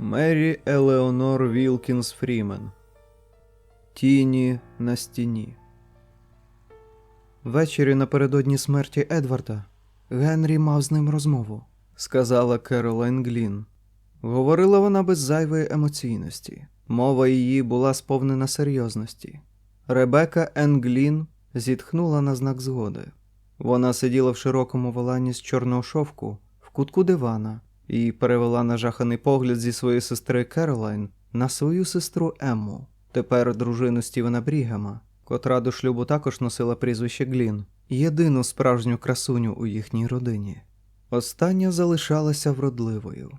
Мері Елеонор Вілкінс Фрімен. Тіні на стіні. Ввечері напередодні смерті Едварда Генрі мав з ним розмову, сказала Керолайн Глін. Говорила вона без зайвої емоційності. Мова її була сповнена серйозності. Ребека Ен Глін зітхнула на знак згоди. Вона сиділа в широкому волані з чорного шовку в кутку дивана і перевела нажаханий погляд зі своєї сестри Керолайн на свою сестру Емму, тепер дружину Стівена Брігема, котра до шлюбу також носила прізвище Глін, єдину справжню красуню у їхній родині. Остання залишалася вродливою.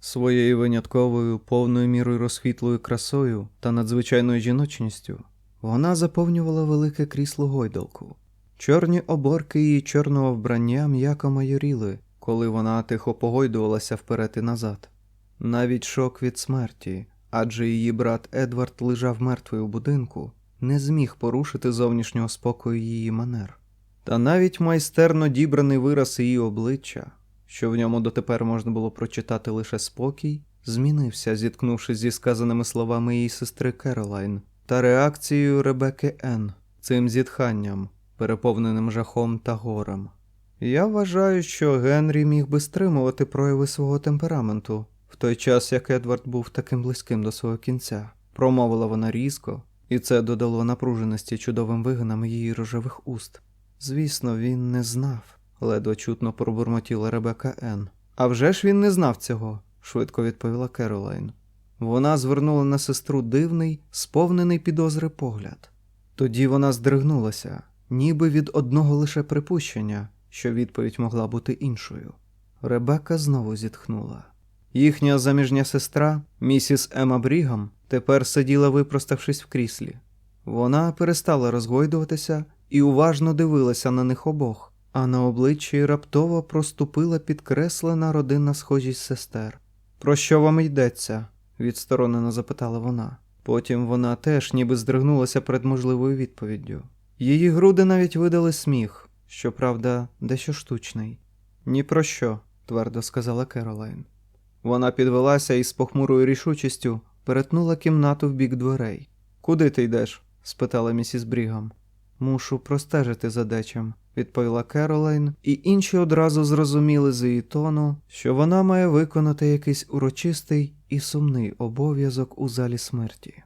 Своєю винятковою, повною мірою розхвітлою красою та надзвичайною жіночністю вона заповнювала велике крісло гойдалку. Чорні оборки її чорного вбрання м'яко майоріли, коли вона тихо погойдувалася вперед і назад. Навіть шок від смерті, адже її брат Едвард лежав мертвий у будинку, не зміг порушити зовнішнього спокою її манер. Та навіть майстерно дібраний вираз її обличчя, що в ньому дотепер можна було прочитати лише спокій, змінився, зіткнувшись зі сказаними словами її сестри Керолайн та реакцією Ребекки Н. цим зітханням, переповненим жахом та горем. Я вважаю, що Генрі міг би стримувати прояви свого темпераменту в той час, як Едвард був таким близьким до свого кінця, промовила вона різко, і це додало напруженості чудовим вигинам її рожевих уст. Звісно, він не знав, ледве чутно пробурмотіла Ребека Н. А вже ж він не знав цього, швидко відповіла Керолайн. Вона звернула на сестру дивний, сповнений підозри погляд. Тоді вона здригнулася, ніби від одного лише припущення, що відповідь могла бути іншою. Ребека знову зітхнула. Їхня заміжня сестра, місіс Ема Брігам, тепер сиділа, випроставшись в кріслі. Вона перестала розгойдуватися і уважно дивилася на них обох, а на обличчі раптово проступила підкреслена родинна схожість сестер. Про що вам йдеться? відсторонено запитала вона. Потім вона теж ніби здригнулася перед можливою відповіддю. Її груди навіть видали сміх, щоправда, дещо штучний. Ні про що, твердо сказала Керолайн. Вона підвелася і з похмурою рішучістю перетнула кімнату в бік дверей. Куди ти йдеш? спитала місіс Брігам. Мушу простежити за дечим, відповіла Керолайн, і інші одразу зрозуміли з її тону, що вона має виконати якийсь урочистий і сумний обов'язок у залі смерті.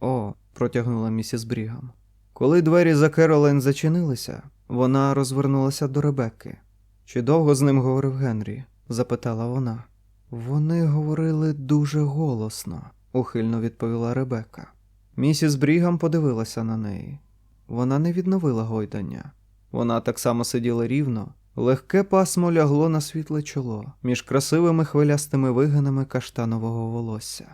О, протягнула місіс Брігам. Коли двері за Керолайн зачинилися, вона розвернулася до Ребекки. Чи довго з ним говорив Генрі? запитала вона. Вони говорили дуже голосно, ухильно відповіла Ребекка. Місіс Брігам подивилася на неї. Вона не відновила гойдання. Вона так само сиділа рівно, легке пасмо лягло на світле чоло між красивими хвилястими вигинами каштанового волосся.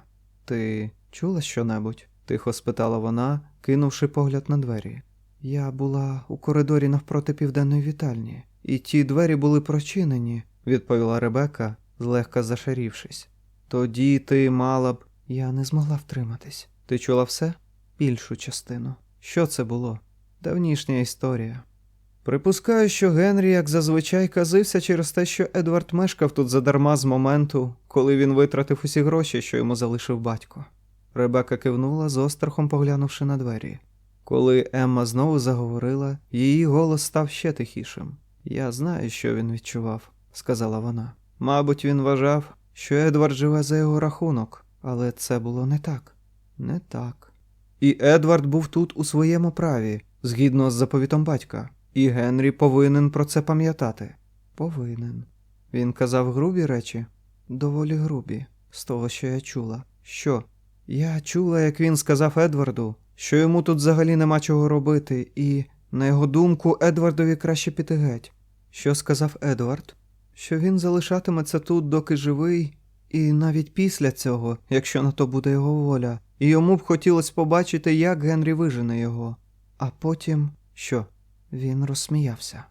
Ти чула щонебудь? тихо спитала вона, кинувши погляд на двері. Я була у коридорі навпроти південної вітальні, і ті двері були прочинені, відповіла Ребека, злегка зашарівшись. Тоді ти мала б. Я не змогла втриматись. Ти чула все? Більшу частину. Що це було? Давнішня історія. Припускаю, що Генрі, як зазвичай, казився через те, що Едвард мешкав тут задарма з моменту, коли він витратив усі гроші, що йому залишив батько. Ребека кивнула, з острахом поглянувши на двері. Коли Емма знову заговорила, її голос став ще тихішим. Я знаю, що він відчував, сказала вона. Мабуть, він вважав, що Едвард живе за його рахунок, але це було не так. Не так. І Едвард був тут у своєму праві, згідно з заповітом батька, і Генрі повинен про це пам'ятати. Повинен. Він казав грубі речі, доволі грубі, з того, що я чула. Що? Я чула, як він сказав Едварду, що йому тут взагалі нема чого робити, і, на його думку, Едвардові краще піти геть. Що сказав Едвард? Що він залишатиметься тут, доки живий, і навіть після цього, якщо на то буде його воля, і йому б хотілося побачити, як Генрі вижене його. А потім що? Він розсміявся.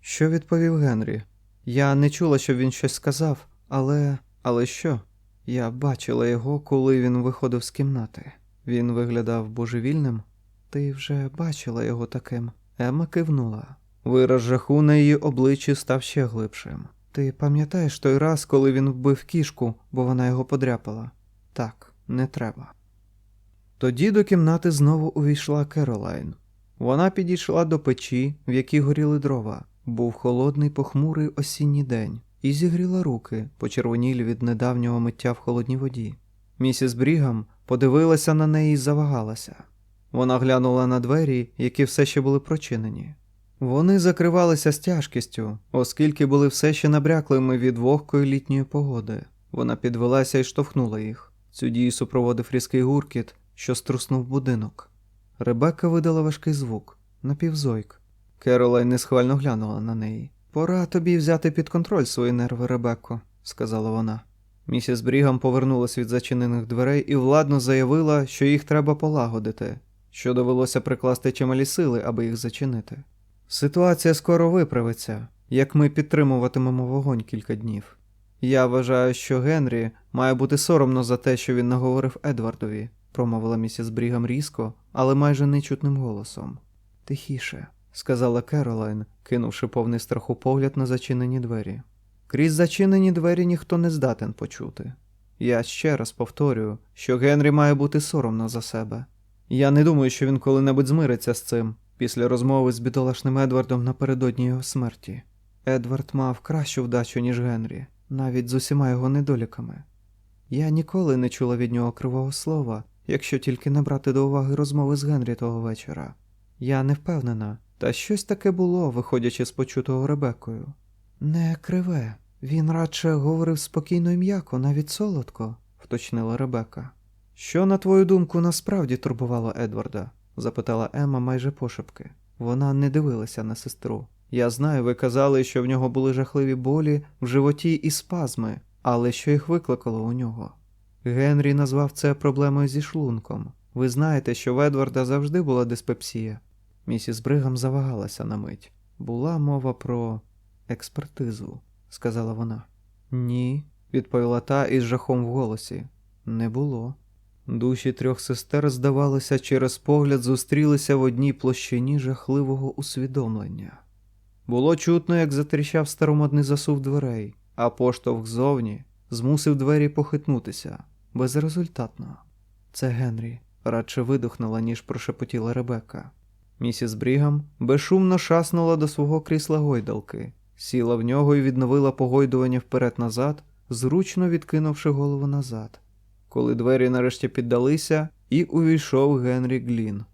Що відповів Генрі? Я не чула, щоб він щось сказав, але. але що? Я бачила його, коли він виходив з кімнати. Він виглядав божевільним. Ти вже бачила його таким. Ема кивнула. Вираз жаху на її обличчі став ще глибшим. Ти пам'ятаєш той раз, коли він вбив кішку, бо вона його подряпала? Так, не треба. Тоді до кімнати знову увійшла Керолайн. Вона підійшла до печі, в якій горіли дрова. Був холодний похмурий осінній день, і зігріла руки, почервонілі від недавнього миття в холодній воді. Місіс Брігам подивилася на неї і завагалася. Вона глянула на двері, які все ще були прочинені. Вони закривалися з тяжкістю, оскільки були все ще набряклими від вогкої літньої погоди. Вона підвелася і штовхнула їх. Цю дію супроводив різкий гуркіт, що струснув будинок. Ребекка видала важкий звук, напівзойк. Керолайн несхвально глянула на неї. Пора тобі взяти під контроль свої нерви, Ребекко, сказала вона. Місіс Брігам повернулась від зачинених дверей і владно заявила, що їх треба полагодити, що довелося прикласти чималі сили, аби їх зачинити. Ситуація скоро виправиться, як ми підтримуватимемо вогонь кілька днів. Я вважаю, що Генрі має бути соромно за те, що він наговорив Едвардові, промовила місіс Брігам різко, але майже нечутним голосом. Тихіше, сказала Керолайн, кинувши повний страху погляд на зачинені двері. Крізь зачинені двері ніхто не здатен почути. Я ще раз повторюю, що Генрі має бути соромно за себе. Я не думаю, що він коли-небудь змириться з цим після розмови з бідолашним Едвардом напередодні його смерті. Едвард мав кращу вдачу, ніж Генрі, навіть з усіма його недоліками. Я ніколи не чула від нього кривого слова, якщо тільки не брати до уваги розмови з Генрі того вечора. Я не впевнена, та щось таке було, виходячи з почутого Ребекою. Не криве, він радше говорив спокійно і м'яко, навіть солодко, вточнила Ребека. Що, на твою думку, насправді турбувало Едварда? запитала Ема майже пошепки. Вона не дивилася на сестру. Я знаю, ви казали, що в нього були жахливі болі в животі і спазми, але що їх викликало у нього? Генрі назвав це проблемою зі шлунком. Ви знаєте, що в Едварда завжди була диспепсія. Місіс Бригам завагалася на мить. Була мова про експертизу, сказала вона. Ні, відповіла та із жахом в голосі. Не було. Душі трьох сестер, здавалося, через погляд зустрілися в одній площині жахливого усвідомлення. Було чутно, як затріщав старомодний засув дверей, а поштовх ззовні змусив двері похитнутися безрезультатно. Це Генрі, радше видухнула, ніж прошепотіла Ребекка. Місіс Брігам безшумно шаснула до свого крісла гойдалки, сіла в нього і відновила погойдування вперед-назад, зручно відкинувши голову назад. Коли двері нарешті піддалися, і увійшов Генрі Глін.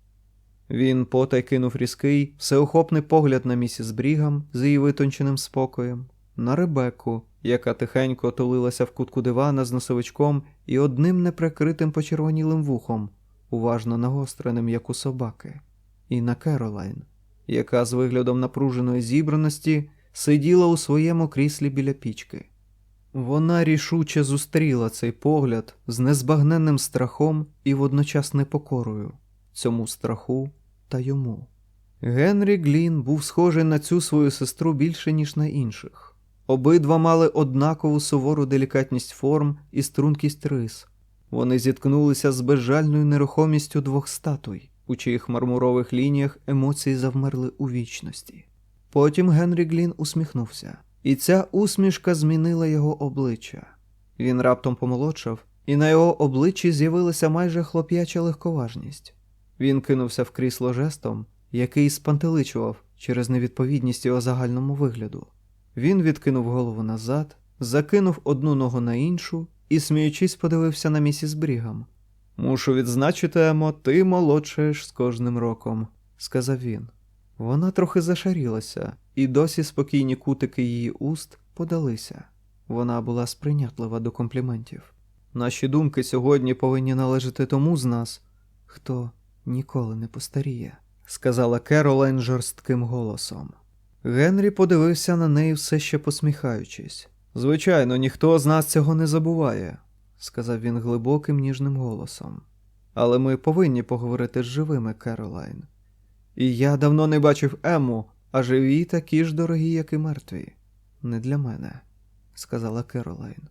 Він потай кинув різкий, всеохопний погляд на місіс Брігам з її витонченим спокоєм, на Ребекку, яка тихенько тулилася в кутку дивана з носовичком і одним неприкритим почервонілим вухом, уважно нагостреним, як у собаки, і на Керолайн, яка з виглядом напруженої зібраності сиділа у своєму кріслі біля пічки. Вона рішуче зустріла цей погляд з незбагненним страхом і водночас непокорою, цьому страху та йому. Генрі Глін був схожий на цю свою сестру більше, ніж на інших. Обидва мали однакову сувору делікатність форм і стрункість рис. Вони зіткнулися з безжальною нерухомістю двох статуй, у чиїх мармурових лініях емоції завмерли у вічності. Потім Генрі Глін усміхнувся, і ця усмішка змінила його обличчя. Він раптом помолодшав, і на його обличчі з'явилася майже хлоп'яча легковажність. Він кинувся в крісло жестом, який спантеличував через невідповідність його загальному вигляду. Він відкинув голову назад, закинув одну ногу на іншу і, сміючись, подивився на місіс Брігам. Мушу відзначити, Емо, ти молодшаєш з кожним роком, сказав він. Вона трохи зашарілася, і досі спокійні кутики її уст подалися. Вона була сприйнятлива до компліментів. Наші думки сьогодні повинні належати тому з нас, хто ніколи не постаріє, сказала Керолайн жорстким голосом. Генрі подивився на неї все ще посміхаючись. Звичайно, ніхто з нас цього не забуває, сказав він глибоким ніжним голосом. Але ми повинні поговорити з живими, Керолайн. І я давно не бачив Ему, а живі такі ж дорогі, як і мертві. Не для мене, сказала Керолайн.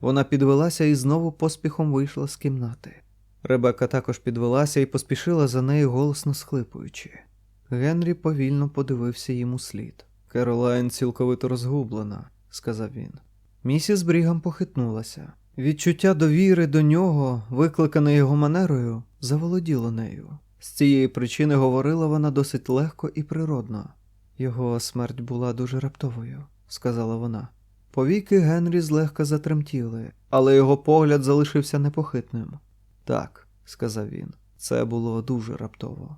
Вона підвелася і знову поспіхом вийшла з кімнати. Ребека також підвелася і поспішила за нею голосно схлипуючи. Генрі повільно подивився йому слід. Керолайн цілковито розгублена, сказав він. Місіс Брігам похитнулася. Відчуття довіри до нього, викликане його манерою, заволоділо нею. З цієї причини говорила вона досить легко і природно. Його смерть була дуже раптовою, сказала вона. Повіки Генрі злегка затремтіли, але його погляд залишився непохитним. Так, сказав він, це було дуже раптово.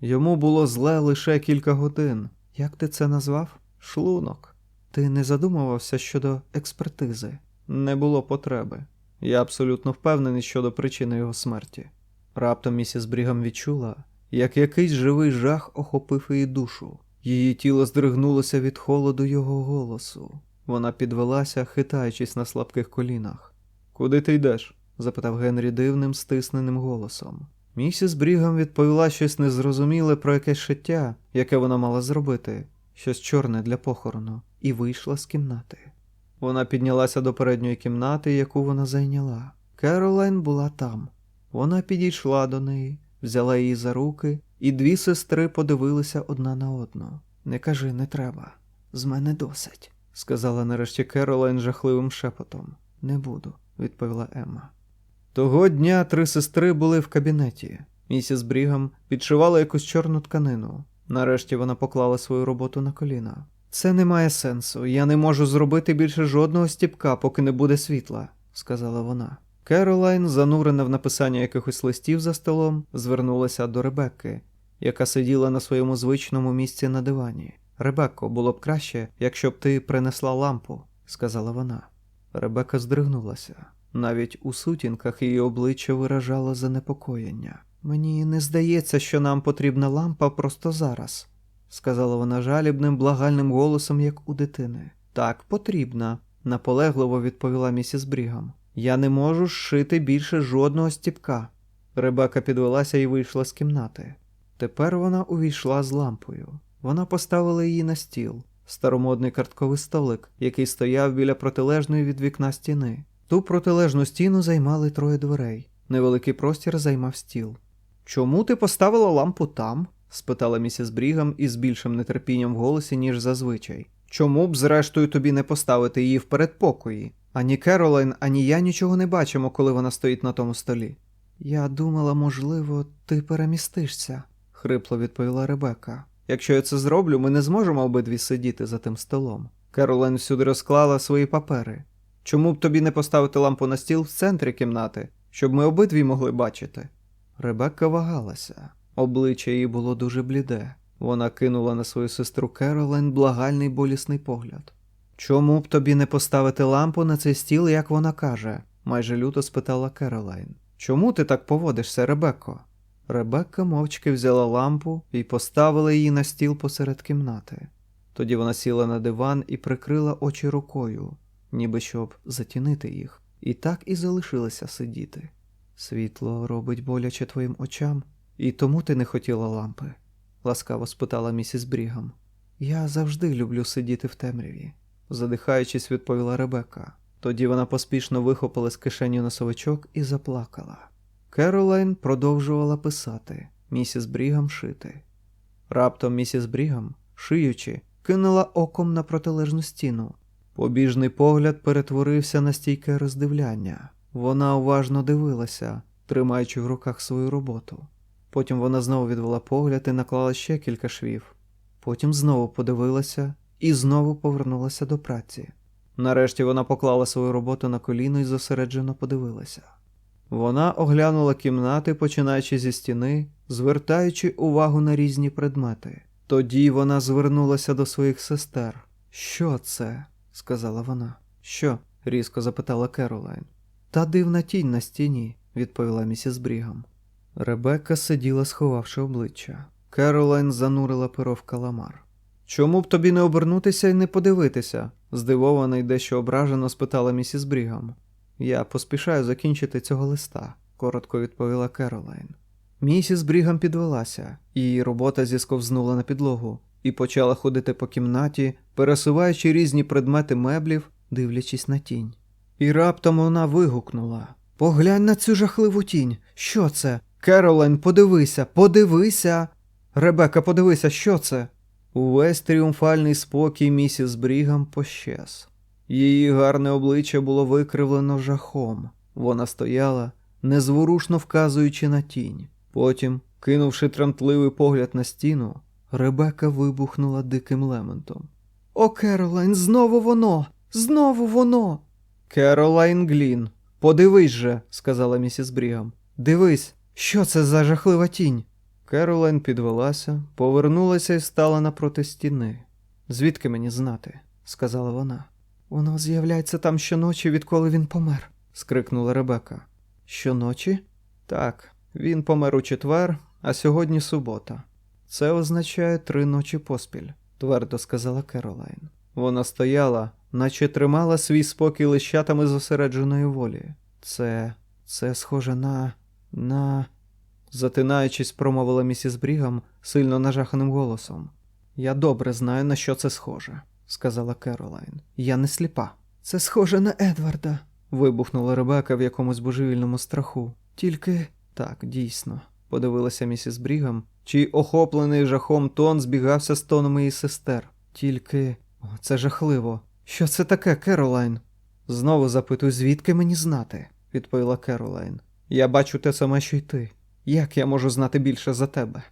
Йому було зле лише кілька годин. Як ти це назвав? Шлунок. Ти не задумувався щодо експертизи? Не було потреби. Я абсолютно впевнений щодо причини його смерті. Раптом місіс Брігам відчула, як якийсь живий жах охопив її душу. Її тіло здригнулося від холоду його голосу. Вона підвелася, хитаючись на слабких колінах. Куди ти йдеш? запитав Генрі дивним, стисненим голосом. Місіс Брігам відповіла щось незрозуміле про якесь шиття, яке вона мала зробити, щось чорне для похорону, і вийшла з кімнати. Вона піднялася до передньої кімнати, яку вона зайняла. Керолайн була там. Вона підійшла до неї, взяла її за руки, і дві сестри подивилися одна на одну. Не кажи, не треба. З мене досить, сказала нарешті Керолайн жахливим шепотом. Не буду, відповіла Емма. Того дня три сестри були в кабінеті. Місіс Брігам підшивала якусь чорну тканину. Нарешті вона поклала свою роботу на коліна. Це не має сенсу. Я не можу зробити більше жодного стіпка, поки не буде світла, сказала вона. Керолайн, занурена в написання якихось листів за столом, звернулася до Ребекки, яка сиділа на своєму звичному місці на дивані. Ребекко, було б краще, якщо б ти принесла лампу, сказала вона. Ребека здригнулася. Навіть у сутінках її обличчя виражало занепокоєння. Мені не здається, що нам потрібна лампа просто зараз, сказала вона жалібним, благальним голосом, як у дитини. Так, потрібна, наполегливо відповіла місіс Брігам. Я не можу зшити більше жодного стіпка. Ребека підвелася і вийшла з кімнати. Тепер вона увійшла з лампою. Вона поставила її на стіл, старомодний картковий столик, який стояв біля протилежної від вікна стіни. Ту протилежну стіну займали троє дверей. Невеликий простір займав стіл. Чому ти поставила лампу там? спитала місіс Брігам із більшим нетерпінням в голосі, ніж зазвичай. Чому б, зрештою, тобі не поставити її в передпокої? Ані Керолайн, ані я нічого не бачимо, коли вона стоїть на тому столі. Я думала, можливо, ти перемістишся, хрипло відповіла Ребека. Якщо я це зроблю, ми не зможемо обидві сидіти за тим столом. Керолайн всюди розклала свої папери. Чому б тобі не поставити лампу на стіл в центрі кімнати, щоб ми обидві могли бачити? Ребекка вагалася. Обличчя її було дуже бліде. Вона кинула на свою сестру Керолайн благальний болісний погляд. Чому б тобі не поставити лампу на цей стіл, як вона каже? майже люто спитала Керолайн. Чому ти так поводишся, Ребекко? Ребекка мовчки взяла лампу і поставила її на стіл посеред кімнати. Тоді вона сіла на диван і прикрила очі рукою, ніби щоб затінити їх, і так і залишилася сидіти. Світло робить боляче твоїм очам, і тому ти не хотіла лампи? ласкаво спитала місіс Брігам. Я завжди люблю сидіти в темряві, задихаючись, відповіла Ребекка. Тоді вона поспішно вихопила з кишені носовичок і заплакала. Керолайн продовжувала писати, місіс Брігам шити. Раптом місіс Брігам, шиючи, кинула оком на протилежну стіну. Побіжний погляд перетворився на стійке роздивляння. Вона уважно дивилася, тримаючи в руках свою роботу. Потім вона знову відвела погляд і наклала ще кілька швів. Потім знову подивилася і знову повернулася до праці. Нарешті вона поклала свою роботу на коліно і зосереджено подивилася. Вона оглянула кімнати, починаючи зі стіни, звертаючи увагу на різні предмети. Тоді вона звернулася до своїх сестер. Що це? сказала вона. Що? різко запитала Керолайн. Та дивна тінь на стіні, відповіла місіс Брігам. Ребекка сиділа, сховавши обличчя. Керолайн занурила перо в каламар. Чому б тобі не обернутися і не подивитися? здивована й дещо ображено спитала місіс Брігам. Я поспішаю закінчити цього листа, коротко відповіла Керолайн. Місіс Брігам підвелася, її робота зісковзнула на підлогу і почала ходити по кімнаті, пересуваючи різні предмети меблів, дивлячись на тінь. І раптом вона вигукнула: Поглянь на цю жахливу тінь. Що це? Керолайн, подивися, подивися. Ребека, подивися, що це? Увесь тріумфальний спокій місіс Брігам пощез. Її гарне обличчя було викривлено жахом. Вона стояла, незворушно вказуючи на тінь. Потім, кинувши тремтливий погляд на стіну, Ребека вибухнула диким лементом. О, Керолайн, знову воно! Знову воно! Керолайн Глін, подивись же, сказала місіс Брігам. Дивись, що це за жахлива тінь? Керолайн підвелася, повернулася і стала напроти стіни. Звідки мені знати? сказала вона. Воно з'являється там щоночі, відколи він помер, скрикнула Ребека. Щоночі? Так, він помер у четвер, а сьогодні субота. Це означає три ночі поспіль, твердо сказала Керолайн. Вона стояла, наче тримала свій спокій лищатами зосередженої волі. Це. це схоже на. на. Затинаючись, промовила місіс Брігам сильно нажаханим голосом. Я добре знаю, на що це схоже, сказала Керолайн. Я не сліпа. Це схоже на Едварда. вибухнула Ребека в якомусь божевільному страху. Тільки так, дійсно, подивилася місіс Брігам, чий охоплений жахом тон збігався з тоном її сестер. Тільки. О, це жахливо. Що це таке, Керолайн? Знову запитую, звідки мені знати, відповіла Керолайн. Я бачу те саме, що й ти. Як я можу знати більше за тебе?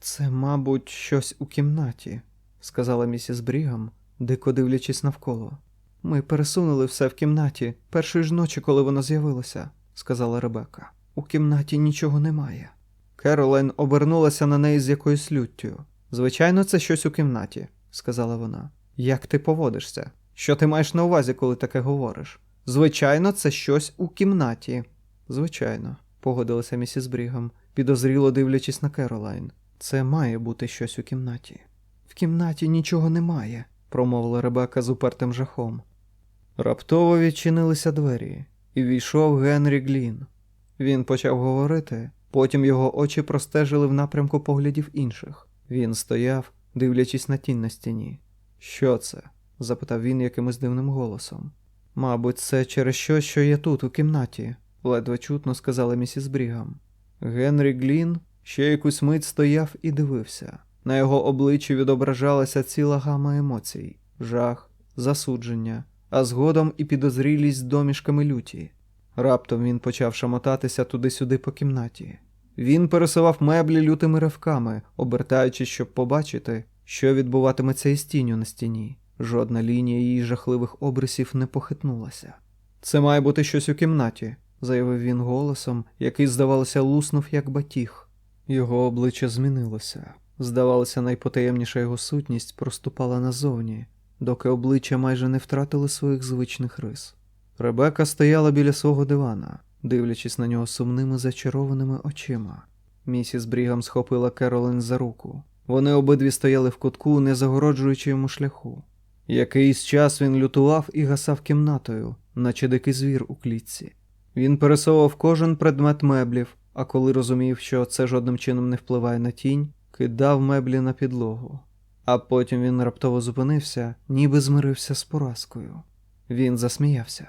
Це, мабуть, щось у кімнаті, сказала місіс Брігам, дико дивлячись навколо. Ми пересунули все в кімнаті першої ж ночі, коли воно з'явилося, сказала Ребека. У кімнаті нічого немає. Керолайн обернулася на неї з якоюсь люттю. Звичайно, це щось у кімнаті, сказала вона. Як ти поводишся? Що ти маєш на увазі, коли таке говориш? Звичайно, це щось у кімнаті. Звичайно, погодилася місіс Брігам, підозріло дивлячись на Керолайн. Це має бути щось у кімнаті. В кімнаті нічого немає, промовила Ребека з упертим жахом. Раптово відчинилися двері, і війшов Генрі Глін. Він почав говорити, потім його очі простежили в напрямку поглядів інших. Він стояв, дивлячись на тінь на стіні. Що це? запитав він якимось дивним голосом. Мабуть, це через щось, що є тут, у кімнаті, ледве чутно сказала місіс Брігам. Генрі Глін ще якусь мить стояв і дивився. На його обличчі відображалася ціла гама емоцій, жах, засудження, а згодом і підозрілість домішками люті. Раптом він почав шамотатися туди-сюди по кімнаті. Він пересував меблі лютими ривками, обертаючись, щоб побачити, що відбуватиметься із тінню на стіні. Жодна лінія її жахливих обрисів не похитнулася. Це має бути щось у кімнаті, заявив він голосом, який, здавалося, луснув як батіг. Його обличчя змінилося. Здавалося, найпотаємніша його сутність проступала назовні, доки обличчя майже не втратили своїх звичних рис. Ребека стояла біля свого дивана, дивлячись на нього сумними зачарованими очима. Місіс Брігам схопила Керолин за руку. Вони обидві стояли в кутку, не загороджуючи йому шляху. Якийсь час він лютував і гасав кімнатою, наче дикий звір у клітці. Він пересовував кожен предмет меблів, а коли розумів, що це жодним чином не впливає на тінь, кидав меблі на підлогу. А потім він раптово зупинився, ніби змирився з поразкою. Він засміявся.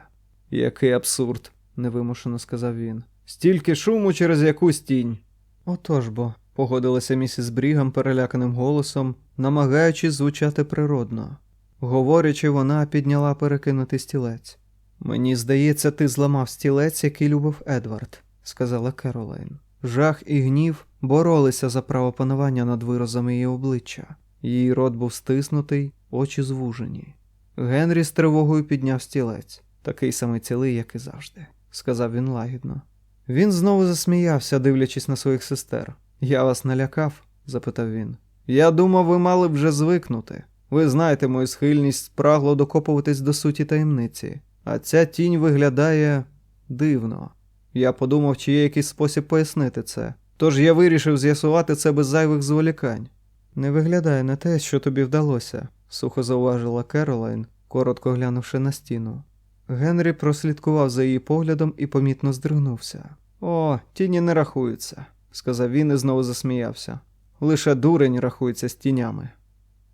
Який абсурд, невимушено сказав він. Стільки шуму через якусь тінь. Отож бо, погодилася місіс Брігам переляканим голосом, намагаючись звучати природно. Говорячи, вона підняла перекинутий стілець. Мені здається, ти зламав стілець, який любив Едвард, сказала Керолайн. Жах і гнів боролися за право панування над виразами її обличчя. Її рот був стиснутий, очі звужені. Генрі з тривогою підняв стілець, такий самий цілий, як і завжди, сказав він лагідно. Він знову засміявся, дивлячись на своїх сестер. Я вас налякав? запитав він. Я думав, ви мали б вже звикнути. Ви знаєте мою схильність спрагло докопуватись до суті таємниці, а ця тінь виглядає дивно. Я подумав, чи є якийсь спосіб пояснити це. Тож я вирішив з'ясувати це без зайвих зволікань. Не виглядає на те, що тобі вдалося, сухо зауважила Керолайн, коротко глянувши на стіну. Генрі прослідкував за її поглядом і помітно здригнувся. О, тіні не рахуються, сказав він і знову засміявся. Лише дурень рахується з тінями.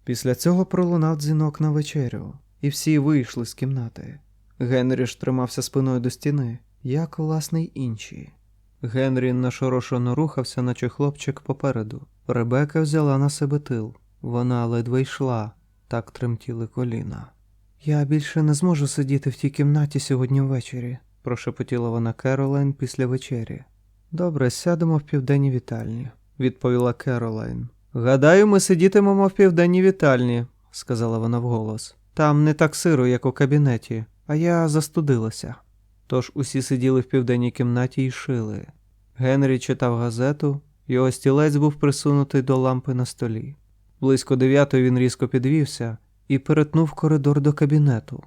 Після цього пролунав дзвінок на вечерю, і всі вийшли з кімнати. Генрі ж тримався спиною до стіни, як, власне, й інші. Генрі нашорошено рухався, наче хлопчик попереду. Ребека взяла на себе тил. Вона ледве йшла, так тремтіли коліна. Я більше не зможу сидіти в тій кімнаті сьогодні ввечері, прошепотіла вона Керолайн після вечері. Добре, сядемо в південній вітальні, відповіла Керолайн. Гадаю, ми сидітимемо в південній вітальні, сказала вона вголос. Там не так сиро, як у кабінеті, а я застудилася. Тож усі сиділи в південній кімнаті і шили. Генрі читав газету, його стілець був присунутий до лампи на столі. Близько дев'ятої він різко підвівся і перетнув коридор до кабінету.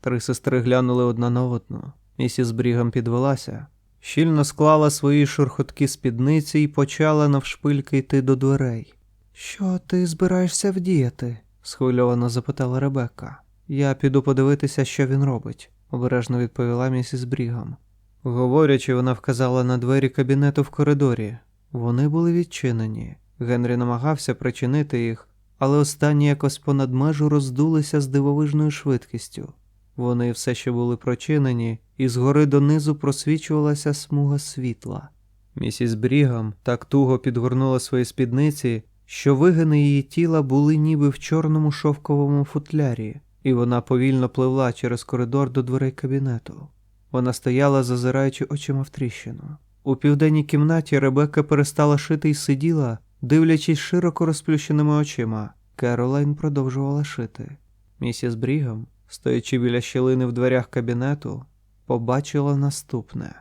Три сестри глянули одна на одну. Місіс Брігам підвелася, щільно склала свої шурхоткі спідниці і почала навшпильки йти до дверей. Що ти збираєшся вдіяти? схвильовано запитала Ребекка. Я піду подивитися, що він робить, обережно відповіла місіс Брігам. Говорячи, вона вказала на двері кабінету в коридорі. Вони були відчинені. Генрі намагався причинити їх, але останні якось понад межу роздулися з дивовижною швидкістю. Вони все ще були прочинені, і згори донизу просвічувалася смуга світла. Місіс Брігам так туго підгорнула свої спідниці, що вигини її тіла були ніби в чорному шовковому футлярі, і вона повільно пливла через коридор до дверей кабінету. Вона стояла, зазираючи очима в тріщину. У південній кімнаті Ребекка перестала шити і сиділа, дивлячись широко розплющеними очима. Керолайн продовжувала шити. Місіс Брігам, стоячи біля щілини в дверях кабінету, побачила наступне.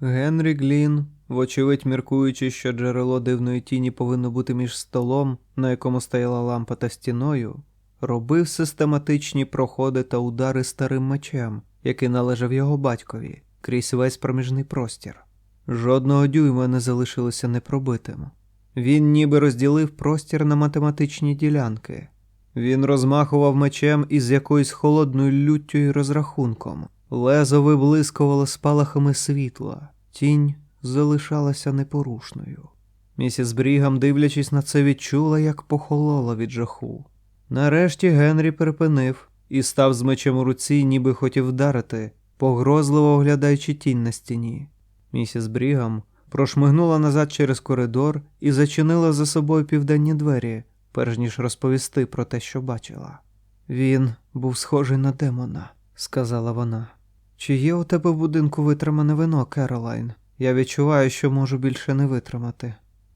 Генрі Глін, вочевидь міркуючи, що джерело дивної тіні повинно бути між столом, на якому стояла лампа та стіною, робив систематичні проходи та удари старим мечем, який належав його батькові, крізь весь проміжний простір. Жодного дюйма не залишилося непробитим. Він ніби розділив простір на математичні ділянки. Він розмахував мечем із якоюсь холодною люттю і розрахунком. Лезо виблискувало спалахами світла, тінь залишалася непорушною. Місіс Брігам, дивлячись на це, відчула, як похолола від жаху. Нарешті Генрі припинив і став з мечем у руці, ніби хотів вдарити, погрозливо оглядаючи тінь на стіні. Місіс Брігам прошмигнула назад через коридор і зачинила за собою південні двері, перш ніж розповісти про те, що бачила. Він був схожий на демона, сказала вона. Чи є у тебе в будинку витримане вино, Керолайн? Я відчуваю, що можу більше не витримати.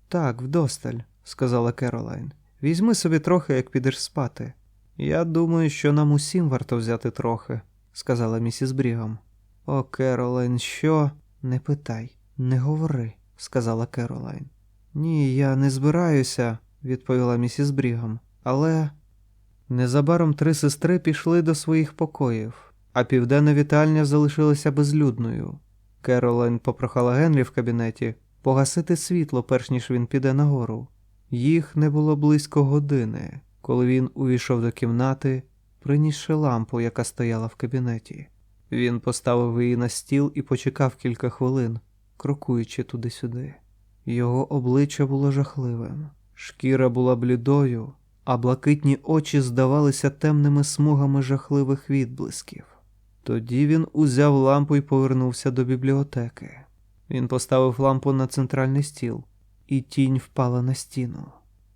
Так, вдосталь, сказала Керолайн. Візьми собі трохи, як підеш спати. Я думаю, що нам усім варто взяти трохи, сказала місіс Брігам. О, Керолайн, що? Не питай, не говори, сказала Керолайн. Ні, я не збираюся, відповіла місіс Брігам, але. Незабаром три сестри пішли до своїх покоїв, а південна вітальня залишилася безлюдною. Керолайн попрохала Генрі в кабінеті погасити світло, перш ніж він піде нагору. Їх не було близько години, коли він увійшов до кімнати, принісши лампу, яка стояла в кабінеті. Він поставив її на стіл і почекав кілька хвилин, крокуючи туди-сюди. Його обличчя було жахливим, шкіра була блідою, а блакитні очі здавалися темними смугами жахливих відблисків. Тоді він узяв лампу і повернувся до бібліотеки. Він поставив лампу на центральний стіл, і тінь впала на стіну.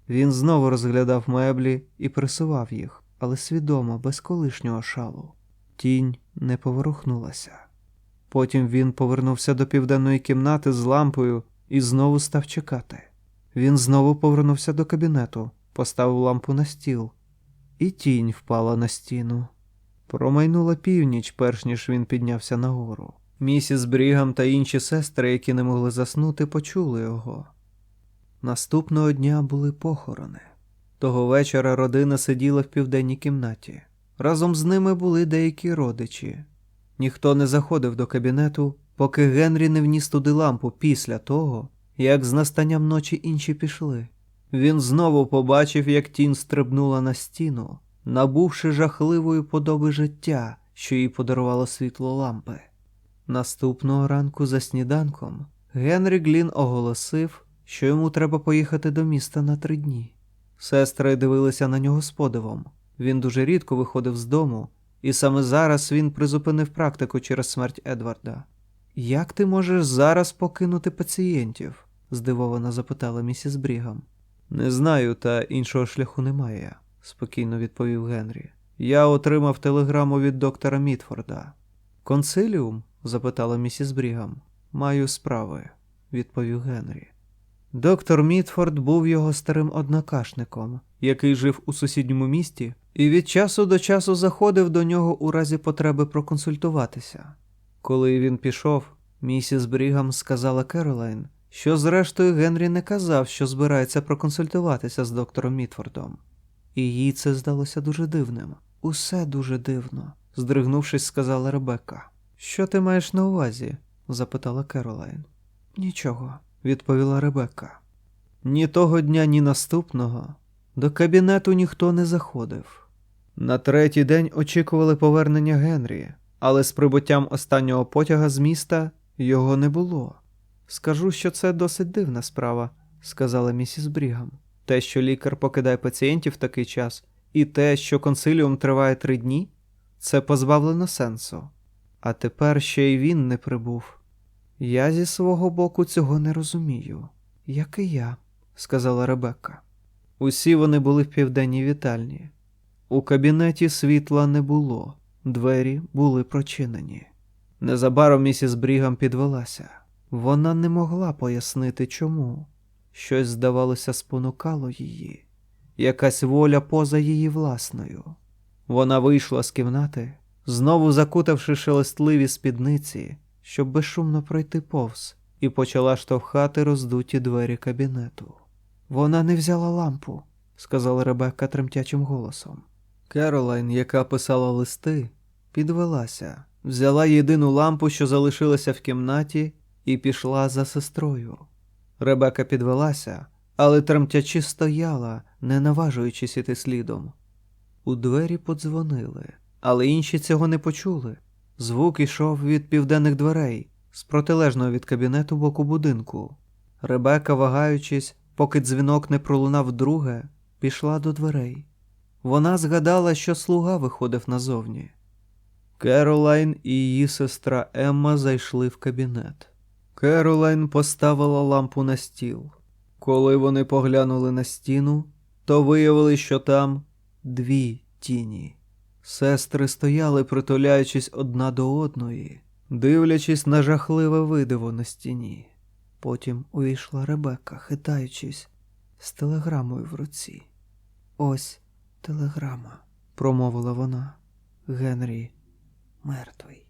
Він знову розглядав меблі і присував їх, але свідомо, без колишнього шалу. Тінь не поворухнулася. Потім він повернувся до південної кімнати з лампою і знову став чекати. Він знову повернувся до кабінету, поставив лампу на стіл, і тінь впала на стіну. Промайнула північ, перш ніж він піднявся нагору. Місіс Брігам та інші сестри, які не могли заснути, почули його. Наступного дня були похорони. Того вечора родина сиділа в південній кімнаті. Разом з ними були деякі родичі. Ніхто не заходив до кабінету, поки Генрі не вніс туди лампу після того, як з настанням ночі інші пішли. Він знову побачив, як тінь стрибнула на стіну, набувши жахливої подоби життя, що їй подарувало світло лампи. Наступного ранку за сніданком Генрі Глін оголосив, що йому треба поїхати до міста на три дні. Сестри дивилися на нього з подивом. Він дуже рідко виходив з дому, і саме зараз він призупинив практику через смерть Едварда. Як ти можеш зараз покинути пацієнтів? здивовано запитала місіс Брігам. Не знаю, та іншого шляху немає, спокійно відповів Генрі. Я отримав телеграму від доктора Мітфорда. Консиліум? запитала місіс Брігам. Маю справи, відповів Генрі. Доктор Мітфорд був його старим однокашником, який жив у сусідньому місті, і від часу до часу заходив до нього у разі потреби проконсультуватися. Коли він пішов, місіс Брігам сказала Керолайн, що зрештою Генрі не казав, що збирається проконсультуватися з доктором Мітфордом. І їй це здалося дуже дивним. Усе дуже дивно, здригнувшись, сказала Ребекка. Що ти маєш на увазі? запитала Керолайн. Нічого, відповіла Ребекка. Ні того дня, ні наступного до кабінету ніхто не заходив. На третій день очікували повернення Генрі, але з прибуттям останнього потяга з міста його не було. Скажу, що це досить дивна справа, сказала місіс Брігам. Те, що лікар покидає пацієнтів в такий час, і те, що консиліум триває три дні, це позбавлено сенсу. А тепер ще й він не прибув. Я зі свого боку цього не розумію. Як і я, сказала Ребекка. Усі вони були в південній вітальні. У кабінеті світла не було, двері були прочинені. Незабаром місіс Брігам підвелася. Вона не могла пояснити чому. Щось, здавалося, спонукало її, якась воля поза її власною. Вона вийшла з кімнати, знову закутавши шелестливі спідниці, щоб безшумно пройти повз, і почала штовхати роздуті двері кабінету. Вона не взяла лампу, сказала Ребекка тремтячим голосом. Керолайн, яка писала листи, підвелася, взяла єдину лампу, що залишилася в кімнаті, і пішла за сестрою. Ребека підвелася, але тремтячи стояла, не наважуючись іти слідом. У двері подзвонили, але інші цього не почули. Звук ішов від південних дверей, з протилежного від кабінету боку будинку. Ребека, вагаючись, поки дзвінок не пролунав вдруге, пішла до дверей. Вона згадала, що слуга виходив назовні. Керолайн і її сестра Емма зайшли в кабінет. Керолайн поставила лампу на стіл. Коли вони поглянули на стіну, то виявили, що там дві тіні. Сестри стояли, притуляючись одна до одної, дивлячись на жахливе видиво на стіні. Потім увійшла Ребека, хитаючись, з телеграмою в руці. Ось телеграма, промовила вона. Генрі мертвий.